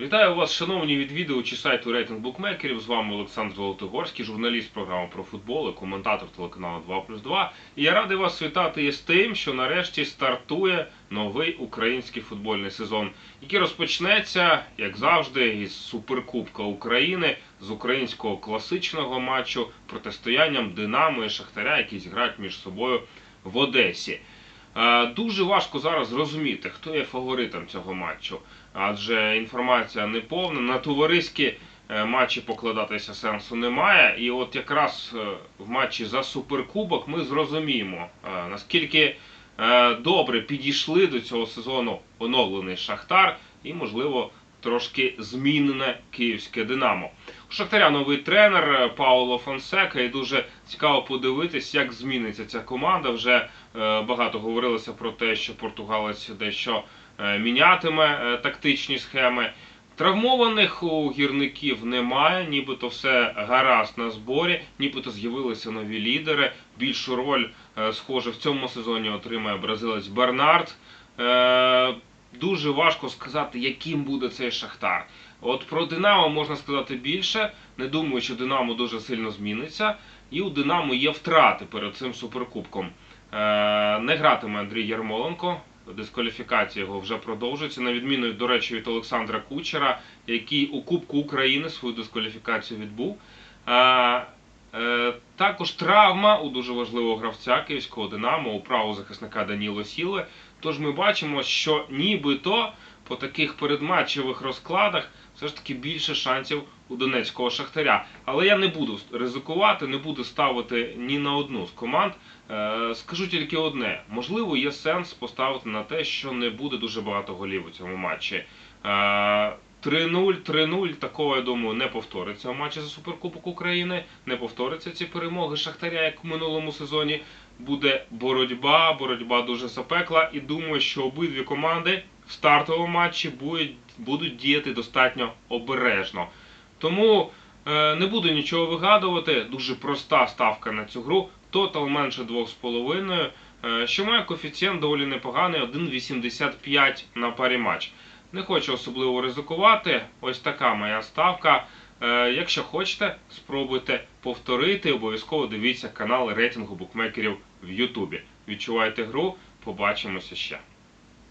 Вітаю вас, шановні відвідувачі сайту рейтинг букмекерів. З вами Олександр Золотогорський, журналіст програми про футбол і коментатор телеканалу 2 плюс 2. І я радий вас вітати із тим, що нарешті стартує новий український футбольний сезон, який розпочнеться, як завжди, із Суперкубка України, з українського класичного матчу протистоянням Динамо і Шахтаря, які зіграють між собою в Одесі. Е, Дуже важко зараз зрозуміти, хто є фаворитом цього матчу, адже інформація не повна. На товариські е, матчі покладатися сенсу немає. І от якраз е, в матчі за суперкубок ми зрозуміємо, наскільки добре підійшли до цього сезону оновлений Шахтар і, можливо, трошки змінене київське Динамо. У Шахтаря новий тренер е, Пауло Фонсека, і дуже цікаво подивитись, як зміниться ця команда. Вже е, багато говорилося про те, що португалець дещо е, мінятиме тактичні схеми. Травмованих у гірників немає, нібито все гаразд на зборі, нібито з'явилися нові лідери. Більшу роль, схоже, в цьому сезоні отримає бразилець Бернард. Дуже важко сказати, яким буде цей Шахтар. От про Динамо можна сказати більше. Не думаю, що Динамо дуже сильно зміниться. І у Динамо є втрати перед цим суперкубком. Е, не гратиме Андрій Ярмоленко. Дискваліфікація його вже продовжується. На відміну, до речі, від Олександра Кучера, який у Кубку України свою дискваліфікацію відбув. Е, е, також травма у дуже важливого гравця київського Динамо, у правого захисника Даніло Сіле. Тож ми бачимо, що нібито по таких передматчевих розкладах все ж таки більше шансів у Донецького Шахтаря. Але я не буду ризикувати, не буду ставити ні на одну з команд. Е, Скажу тільки одне: можливо, є сенс поставити на те, що не буде дуже багато голів у цьому матчі. Е, 3-0, 3-0, такого, я думаю, не повториться у матчі за Суперкубок України. Не повториться ці перемоги Шахтаря, як у минулому сезоні. Буде боротьба, боротьба дуже запекла. І думаю, що обидві команди в стартовому матчі будуть, будуть діяти достатньо обережно. Тому е, не буду нічого вигадувати. Дуже проста ставка на цю гру. Тотал менше 2,5, е, що має коефіцієнт доволі непоганий 1,85 на парі матч. Не хочу особливо ризикувати. Ось така моя ставка. Е, якщо хочете, спробуйте повторити. Обов'язково дивіться канал рейтингу букмекерів в Ютубі. Відчувайте гру, побачимося ще.